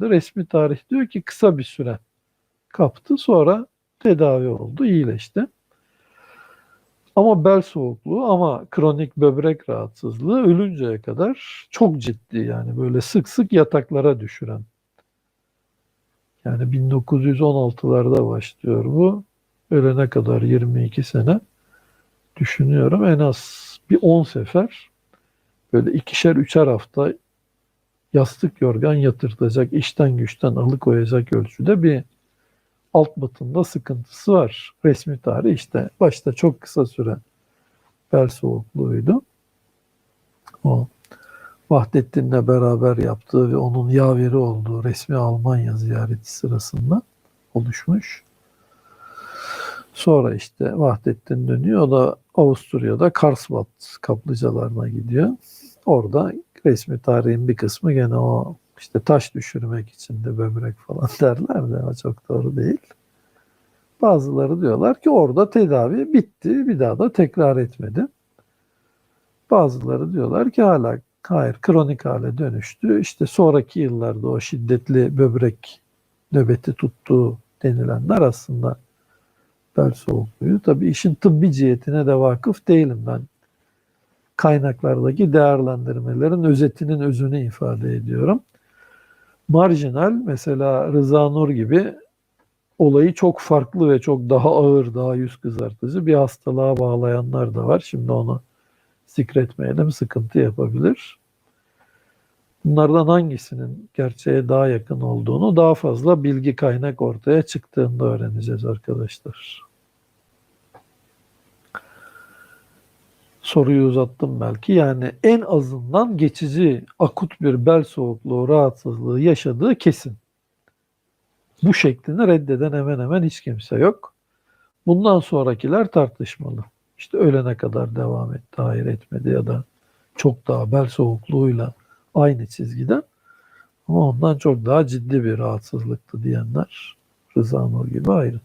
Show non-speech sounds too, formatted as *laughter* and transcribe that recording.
Resmi tarih diyor ki kısa bir süre kaptı. Sonra tedavi oldu, iyileşti. Ama bel soğukluğu ama kronik böbrek rahatsızlığı ölünceye kadar çok ciddi yani böyle sık sık yataklara düşüren. Yani 1916'larda başlıyor bu. Ölene kadar 22 sene düşünüyorum en az bir 10 sefer böyle ikişer üçer hafta yastık yorgan yatırtacak, işten güçten alıkoyacak ölçüde bir alt batında sıkıntısı var. Resmi tarih işte başta çok kısa süre bel soğukluğuydu. O Vahdettin'le beraber yaptığı ve onun yaveri olduğu resmi Almanya ziyareti sırasında oluşmuş. Sonra işte Vahdettin dönüyor. O da Avusturya'da Karlsbad kaplıcalarına gidiyor. Orada resmi tarihin bir kısmı gene o işte taş düşürmek için de böbrek falan *laughs* derler de ama çok doğru değil. Bazıları diyorlar ki orada tedavi bitti, bir daha da tekrar etmedi. Bazıları diyorlar ki hala hayır kronik hale dönüştü. İşte sonraki yıllarda o şiddetli böbrek nöbeti tuttuğu denilenler aslında bel soğukluğu. Tabii işin tıbbi cihetine de vakıf değilim ben. Kaynaklardaki değerlendirmelerin özetinin özünü ifade ediyorum. Marjinal mesela Rıza Nur gibi olayı çok farklı ve çok daha ağır, daha yüz kızartıcı bir hastalığa bağlayanlar da var. Şimdi onu zikretmeyelim, sıkıntı yapabilir. Bunlardan hangisinin gerçeğe daha yakın olduğunu daha fazla bilgi kaynak ortaya çıktığında öğreneceğiz arkadaşlar. Soruyu uzattım belki. Yani en azından geçici akut bir bel soğukluğu rahatsızlığı yaşadığı kesin. Bu şeklini reddeden hemen hemen hiç kimse yok. Bundan sonrakiler tartışmalı. İşte ölene kadar devam etti, hayır etmedi ya da çok daha bel soğukluğuyla aynı çizgiden ama ondan çok daha ciddi bir rahatsızlıktı diyenler Rıza Nur gibi ayrı.